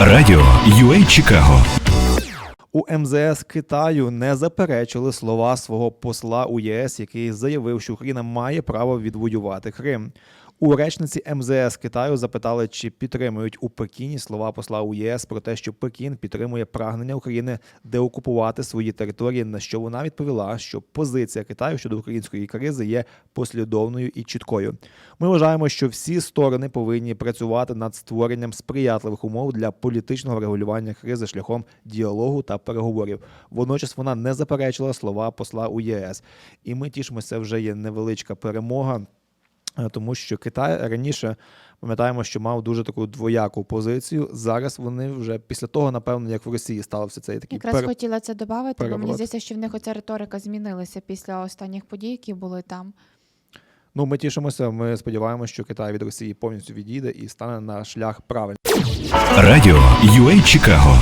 Радіо UA Чикаго У МЗС Китаю не заперечили слова свого посла у ЄС, який заявив, що Україна має право відвоювати Крим. У речниці МЗС Китаю запитали, чи підтримують у Пекіні слова посла у ЄС про те, що Пекін підтримує прагнення України деокупувати свої території. На що вона відповіла, що позиція Китаю щодо української кризи є послідовною і чіткою. Ми вважаємо, що всі сторони повинні працювати над створенням сприятливих умов для політичного врегулювання кризи шляхом діалогу та переговорів. Водночас вона не заперечила слова посла у ЄС. І ми тішимося, вже є невеличка перемога. Е, Тому що Китай раніше пам'ятаємо, що мав дуже таку двояку позицію. Зараз вони вже після того, напевно, як в Росії стався цей такий Якраз пере- хотіла це додати, бо мені здається, що в них оця риторика змінилася після останніх подій, які були там. Ну, ми тішимося. Ми сподіваємося, що Китай від Росії повністю відійде і стане на шлях правильний. Радіо UA Чикаго